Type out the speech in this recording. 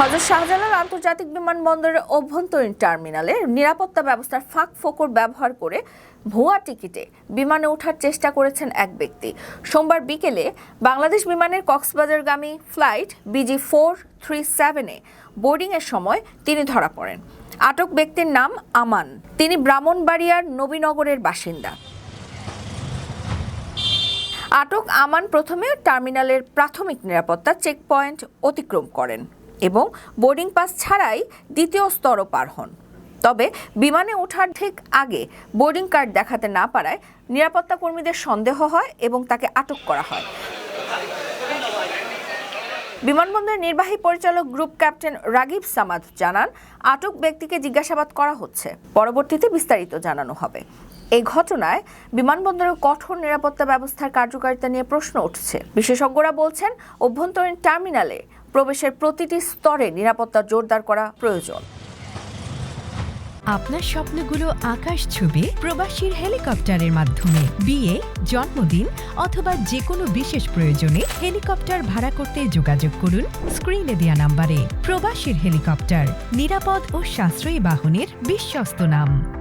হজরত শাহজালাল আন্তর্জাতিক বিমানবন্দরের অভ্যন্তরীণ টার্মিনালে নিরাপত্তা ব্যবস্থার ফাঁক ফোকর ব্যবহার করে ভুয়া টিকিটে বিমানে ওঠার চেষ্টা করেছেন এক ব্যক্তি। সোমবার বিকেলে বাংলাদেশ বিমানের কক্সবাজারগামী ফ্লাইট বিজি ফোর থ্রি সেভেনে বোর্ডিংয়ের সময় তিনি ধরা পড়েন। আটক ব্যক্তির নাম আমান। তিনি ব্রাহ্মণবাড়িয়ার নবীনগরের বাসিন্দা। আটক আমান প্রথমে টার্মিনালের প্রাথমিক নিরাপত্তা চেকপয়েন্ট অতিক্রম করেন। এবং বোর্ডিং পাস ছাড়াই দ্বিতীয় স্তরও পার হন। তবে বিমানে ওঠার ঠিক আগে বোর্ডিং কার্ড দেখাতে না পারায় নিরাপত্তা কর্মীদের সন্দেহ হয় এবং তাকে আটক করা হয়। বিমানবন্দরের নির্বাহী পরিচালক গ্রুপ ক্যাপ্টেন রাগিব সামাদ জানান, আটক ব্যক্তিকে জিজ্ঞাসাবাদ করা হচ্ছে। পরবর্তীতে বিস্তারিত জানানো হবে। এই ঘটনায় বিমানবন্দরের কঠোর নিরাপত্তা ব্যবস্থার কার্যকারিতা নিয়ে প্রশ্ন উঠছে। বিশেষজ্ঞরা বলছেন, অভ্যন্তরীণ টার্মিনালে প্রবেশের প্রতিটি স্তরে নিরাপত্তা জোরদার করা প্রয়োজন। আপনার স্বপ্নগুলো আকাশ ছুবে প্রবাসীর হেলিকপ্টারের মাধ্যমে। বিয়ে, জন্মদিন অথবা যে কোনো বিশেষ প্রয়োজনে হেলিকপ্টার ভাড়া করতে যোগাযোগ করুন স্ক্রিনে দেওয়া নাম্বারে। প্রবাসীর হেলিকপ্টার, নিরাপদ ও সাশ্রয়ী বাহনের বিশ্বস্ত নাম।